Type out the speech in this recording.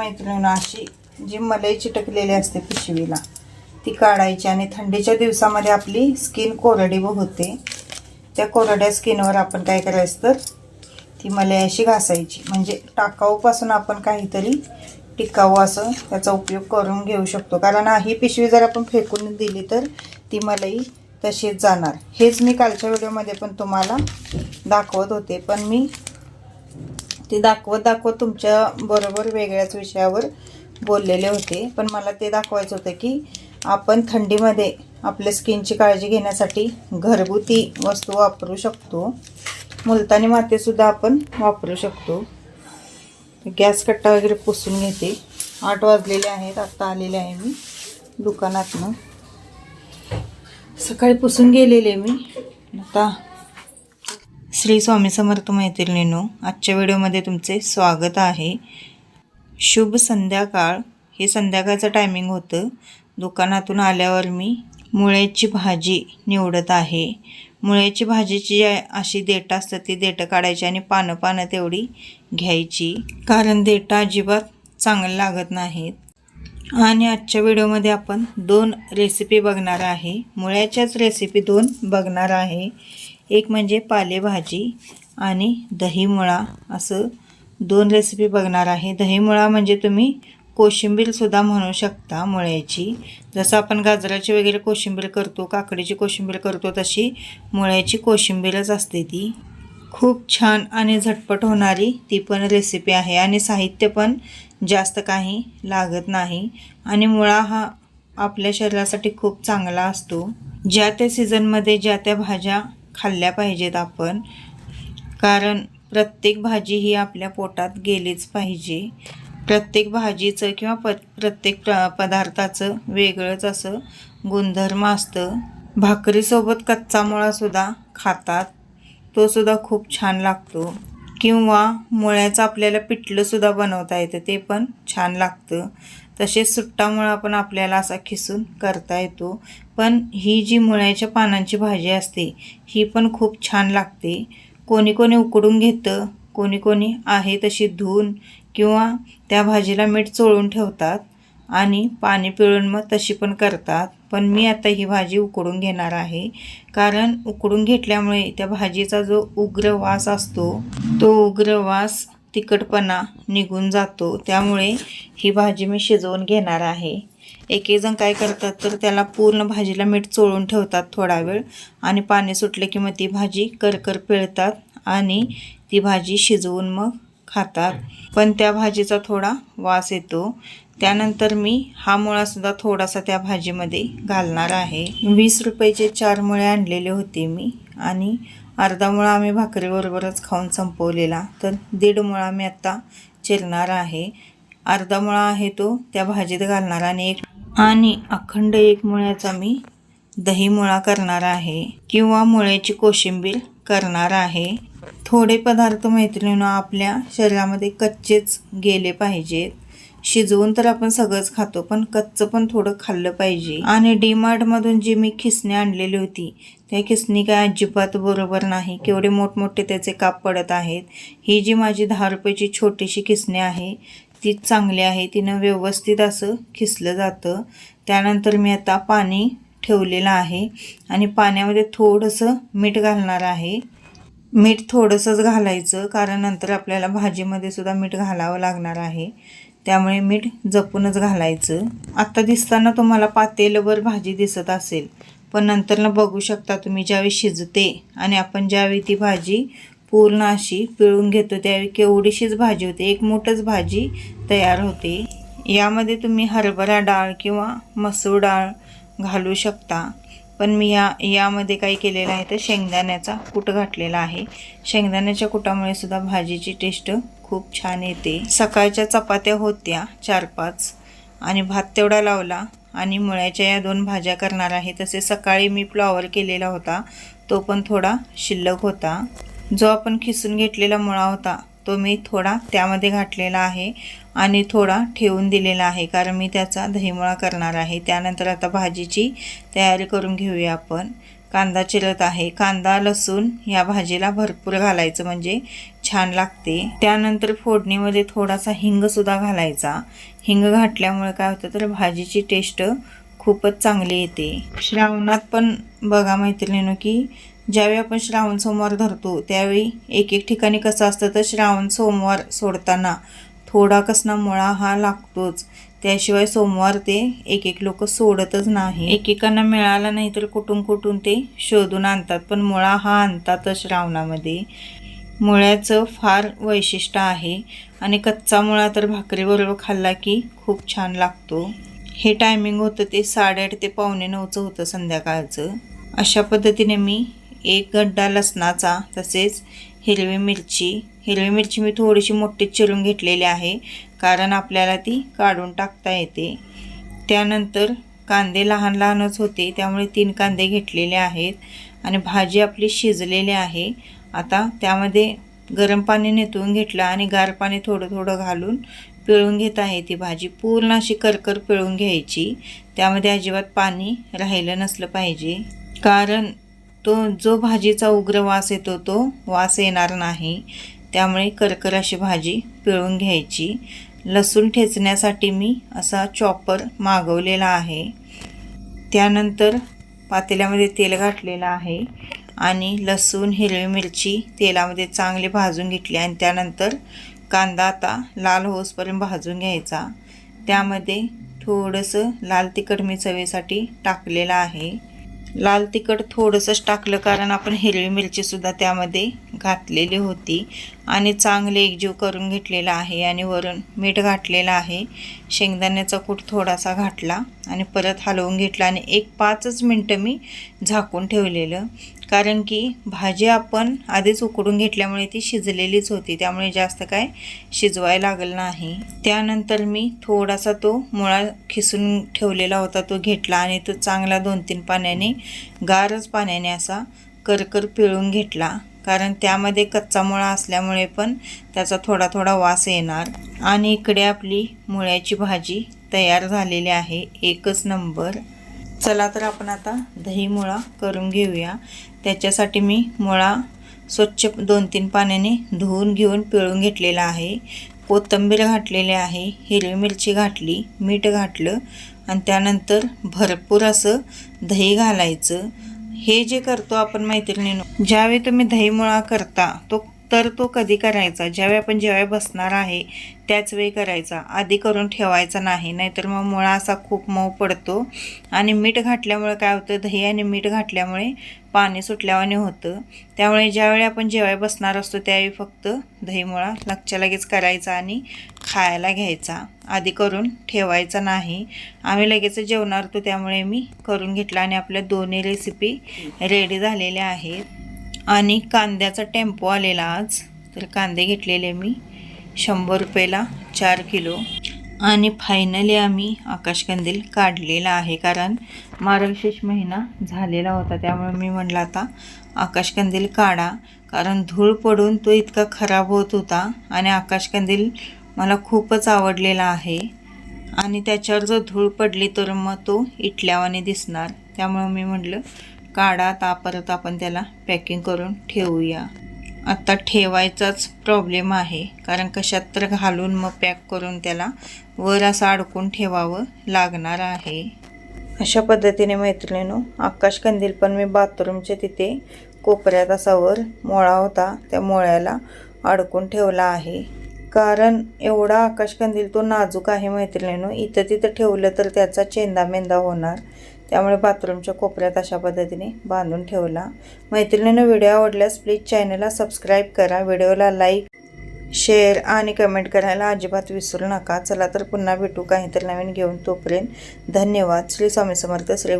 मैत्रिणीनं अशी जी मलई चिटकलेली असते पिशवीला ती काढायची आणि थंडीच्या दिवसामध्ये आपली स्किन कोरडी व होते. त्या कोरड्या स्किनवर आपण काय करायचं तर ती मलई अशी घासायची. म्हणजे टाकाऊपासून आपण काहीतरी टिकाऊ असं त्याचा उपयोग करून घेऊ शकतो. कारण ही पिशवी जर आपण फेकून दिली तर ती मलई तशीच जाणार. हेच मी कालच्या व्हिडिओमध्ये पण तुम्हाला दाखवत होते. पण मी ते दाखवत दाखवत तुमच्या बरोबर वेगळ्याच विषयावर बोललेले होते. पण मला ते दाखवायचं होतं की आपण थंडीमध्ये आपल्या स्किनची काळजी घेण्यासाठी घरगुती वस्तू वापरू शकतो. मुलतानी मातेसुद्धा आपण वापरू शकतो. गॅस कट्टा वगैरे पुसून घेते. आठ वाजलेले आहेत आत्ता आलेले आहे मी दुकानातनं. सकाळी पुसून गेलेले मी. आता श्री स्वामी समर्थ मैत्रिणीनो आजच्या व्हिडिओमध्ये तुमचे स्वागत आहे. शुभ संध्याकाळ. हे संध्याकाळचं टायमिंग होतं. दुकानातून आल्यावर मी मुळ्याची भाजी निवडत आहे. मुळ्याची भाजीची जी अशी देठं असतात ती देठं काढायची आणि पानं पानं तेवढी घ्यायची. कारण देठं अजिबात चांगलं लागत नाहीत. आणि आजच्या व्हिडिओमध्ये आपण दोन रेसिपी बघणार आहे. मुळ्याच्याच रेसिपी दोन बघणार आहे. एक म्हणजे पालेभाजी आणि दहीमुळा. असं दोन रेसिपी बघणार आहे. दहीमुळा म्हणजे तुम्ही कोशिंबीरसुद्धा म्हणू शकता मुळ्याची. जसं आपण गाजराची वगैरे कोशिंबीर करतो काकडीची कोशिंबीर करतो तशी मुळ्याची कोशिंबीरच असते ती. खूप छान आणि झटपट होणारी ती पण रेसिपी आहे. आणि साहित्य पण जास्त काही लागत नाही. आणि मुळा हा आपल्या शरीरासाठी खूप चांगला असतो. ज्या त्या सीझनमध्ये ज्या त्या भाज्या खाल्ल्या पाहिजेत आपण कारण प्रत्येक भाजी ही आपल्या पोटात गेलीच पाहिजे. प्रत्येक भाजीचं किंवा प प्रत्येक प्र पदार्थाचं वेगळंच असं गुणधर्म असतं. भाकरीसोबत कच्चा मुळासुद्धा खातात. तो सुद्धा खूप छान लागतो. किंवा मुळ्याचं आपल्याला पिठलंसुद्धा बनवता येतं ते पण छान लागतं. तसेच सुट्टा मुळा पण आपल्याला असा खिसून करता येतो. पण ही जी मुळ्याच्या पानांची भाजी असते ही पण खूप छान लागते. कोणी कोणी उकडून घेतं कोणी कोणी आहे तशी धुवून किंवा त्या भाजीला मीठ चोळून ठेवतात. आणि पाणी पिळून मग तशी पण करतात. पण मी आता ही भाजी उकडून घेणार आहे. कारण उकडून घेतल्यामुळे त्या भाजीचा जो उग्र वास असतो तो उग्र वास तिखटपणा निघून जातो. त्यामुळे ही भाजी मी शिजवून घेणार आहे. एक एक जण काय करतात तर त्याला पूर्ण भाजीला मीठ चोळून ठेवतात थोडा वेळ आणि पाणी सुटले की मग ती भाजी करकर पिळतात आणि ती भाजी शिजवून मग खातात. पण त्या भाजीचा थोडा वास येतो. त्यानंतर मी हा मुळासुद्धा थोडासा त्या भाजीमध्ये घालणार आहे. वीस रुपयाचे चार मुळे आणलेले होते मी आणि अर्धा मुळा आम्ही भाकरीबरोबरच खाऊन संपवलेला. तर दीड मुळा मी आत्ता चिरणार आहे. अर्धा मुळा आहे तो त्या भाजीत घालणार आणि एक आणि अखंड एक मुळ्याचा मी दही मुळा करणार आहे किंवा मुळ्याची कोशिंबीर करणार आहे. थोडे पदार्थ मैत्रिणीनं आपल्या शरीरामध्ये कच्चेच गेले पाहिजेत. शिजवून तर आपण सगळंच खातो पण कच्चं पण थोडं खाल्लं पाहिजे. आणि डीमार्टमधून जी मी खिसणी आणलेली होती त्या खिसणी काय अजिबात बरोबर नाही. केवढे मोठमोठे त्याचे काप पडत आहेत. ही जी माझी दहा रुपयाची छोटीशी खिसणी आहे ती चांगली आहे. तिनं व्यवस्थित असं खिसलं जातं. त्यानंतर मी आता पाणी ठेवलेलं आहे आणि पाण्यामध्ये थोडंसं मीठ घालणार आहे. मीठ थोडंसंच घालायचं कारण नंतर आपल्याला भाजीमध्ये सुद्धा मीठ घालावं लागणार आहे. त्यामुळे मीठ जपूनच घालायचं. आत्ता दिसताना तुम्हाला पातेलवर भाजी दिसत असेल पण नंतरनं बघू शकता तुम्ही ज्यावेळी शिजते आणि आपण ज्यावेळी ती भाजी पूर्ण अशी पिळून घेतो त्यावेळी केवढीशीच भाजी होते. एक मोठंच भाजी तयार होते. यामध्ये तुम्ही हरभरा डाळ किंवा मसूर डाळ घालू शकता. पण मी या यामध्ये काय केलेलं आहे तर शेंगदाण्याचा कूट घातलेला आहे. शेंगदाण्याच्या कुटामुळे सुद्धा भाजीची टेस्ट खूप छान येते. सकाळच्या चपात्या होत्या चार पाच आणि भात तेवढा लावला आणि मुळ्याच्या या दोन भाज्या करणार आहे. तसे सकाळी मी फ्लॉवर केलेला होता तो पण थोडा शिल्लक होता. जो आपण खिसून घेतलेला मुळा होता तो मी थोडा त्यामध्ये घातलेला आहे आणि थोडा ठेवून दिलेला आहे कारण मी त्याचा दहीमुळा करणार आहे. त्यानंतर आता भाजीची तयारी करून घेऊया आपण. कांदा चिरत आहे. कांदा लसूण या भाजीला भरपूर घालायचं म्हणजे छान लागते. त्यानंतर फोडणीमध्ये थोडासा हिंगसुद्धा घालायचा. हिंग घातल्यामुळे काय होतं तर भाजीची टेस्ट खूपच चांगली येते. श्रावणात पण बघा मैत्रिणीनं की ज्यावेळी आपण श्रावण सोमवार धरतो त्यावेळी एक एक ठिकाणी कसं असतं तर श्रावण सोमवार सोडताना थोडा कसना मुळा हा लागतोच. त्याशिवाय सोमवार ते एक एक लोक सोडतच नाही. एकेकांना मिळाला नाही तर कुठून कुठून ते शोधून आणतात पण मुळा हा आणतातच श्रावणामध्ये. मुळ्याचं फार वैशिष्ट्य आहे आणि कच्चा मुळा तर भाकरीबरोबर खाल्ला की खूप छान लागतो. हे टायमिंग होतं ते साडेआठ ते पावणे नऊचं होतं संध्याकाळचं. अशा पद्धतीने मी एक गड्डा लसणाचा तसेच हिरवी मिरची. हिरवी मिरची मी थोडीशी मोठी चिरून घेतलेली आहे कारण आपल्याला ती काढून टाकता येते. त्यानंतर कांदे लहान लहानच होते त्यामुळे तीन कांदे घेतलेले आहेत आणि भाजी आपली शिजलेली आहे. आता त्यामध्ये गरम पाणी नेतून घेतलं आणि गार पाणी थोडं थोडं घालून पिळून घेत आहे ती भाजी. पूर्ण अशी करकर पिळून घ्यायची. त्यामध्ये अजिबात पाणी राहिलं नसलं पाहिजे. कारण तो जो भाजीचा उग्र वास येतो तो वास येणार नाही. त्यामुळे करकर अशी भाजी पिळून घ्यायची. लसूण ठेचण्यासाठी मी असा चॉपर मागवलेला आहे. त्यानंतर पातेल्यामध्ये तेल घातलेलं आहे आणि लसूण हिरवी मिरची तेलामध्ये चांगली भाजून घेतली आणि त्यानंतर कांदा आता लाल होसपर्यंत भाजून घ्यायचा. त्यामध्ये थोडंसं लाल तिखट मी चवीसाठी टाकलेलं आहे. लाल तिखट थोडंसंच टाकलं कारण आपण हिरवी मिरचीसुद्धा त्यामध्ये घातलेली होती. आणि चांगले एकजीव करून घेतलेला आहे आणि वरून मीठ घातलेलं आहे. शेंगदाण्याचा कूट थोडासा घातला आणि परत हलवून घेतला आणि एक पाचच मिनटं मी झाकून ठेवलेलं. कारण की भाजी आपण आधीच उकडून घेतल्यामुळे ती शिजलेलीच होती त्यामुळे जास्त काय शिजवायला लागलं नाही. त्यानंतर मी थोडासा तो मुळा खिसून ठेवलेला होता तो घेतला आणि तो चांगला दोन तीन पाण्याने गारच पाण्याने असा करकर पिळून घेतला. कारण त्यामध्ये कच्चा मुळा असल्यामुळे पण त्याचा थोडा थोडा वास येणार. आणि इकडे आपली मुळ्याची भाजी तयार झालेली आहे. एकच नंबर. चला तर आपण आता दही मुळा करून घेऊया. त्याच्यासाठी मी मुळा स्वच्छ दोन तीन पाण्याने धुवून घेऊन पिळून घेतलेला आहे. कोथिंबीर घातलेली आहे. हिरवी मिरची घातली मीठ घातलं आणि त्यानंतर भरपूर असं दही घालायचं. हे जे करतो आपण मैत्रिणीनो ज्यावेळी तुम्ही दही मुळा करता तो तर तो कधी करायचा? ज्यावेळी आपण ज्यावेळी बसणार आहे त्याच वेळी करायचा. आधी करून ठेवायचा नाही नाहीतर मग मुळा असा खूप मऊ पडतो. आणि मीठ घातल्यामुळे काय होतं? दही आणि मीठ घातल्यामुळे पाणी सुटल्यावाने होतं. त्यामुळे ज्यावेळी आपण जेवाय बसणार असतो त्यावेळी फक्त दहीमुळा लगच्या लगेच करायचा आणि खायला घ्यायचा. आधी करून ठेवायचा नाही. आम्ही लगेच जेवणार होतो त्यामुळे मी करून घेतला आणि आपल्या दोन्ही रेसिपी रेडी झालेल्या आहेत. आणि कांद्याचा टेम्पो आलेला आज. तर कांदे घेतलेले मी. शंभर रुपयाला चार किलो. आणि फायनली आम्ही आकाशकंदील काढलेला आहे. कारण मार्गशीर्ष महिना झालेला होता त्यामुळे मी म्हटलं आता आकाशकंदील काढा. कारण धूळ पडून तो इतका खराब होत होता आणि आकाशकंदील मला खूपच आवडलेला आहे. आणि त्याच्यावर जर धूळ पडली तर मग तो इटल्यावाने दिसणार. त्यामुळं मी म्हटलं काढा तापरत आपण त्याला पॅकिंग करून ठेवूया. आत्ता ठेवायचाच प्रॉब्लेम आहे. कारण कशात तर घालून मग पॅक करून त्याला वर असं अडकून ठेवावं लागणार आहे. अशा पद्धतीने मैत्रिणीनो आकाशकंदील पण मी बाथरूमच्या तिथे कोपऱ्यात असा वर मोळा होता. त्या मोळ्याला अडकून ठेवला आहे. कारण एवढा आकाशकंदील तो नाजूक आहे मैत्रिणीनो. इथं तिथं ठेवलं तर त्याचा चेंदा मेंदा होणार. त्यामुळे बाथरूमच्या कोपऱ्यात अशा पद्धतीने बांधून ठेवला. मैत्रिणीनं व्हिडिओ आवडल्यास प्लीज चॅनलला सबस्क्राईब करा. व्हिडिओला लाईक शेअर आणि कमेंट करायला अजिबात विसरू नका. चला तर पुन्हा भेटू काहीतरी नवीन घेऊन तोपर्यंत. धन्यवाद. श्री स्वामी समर्थ श्री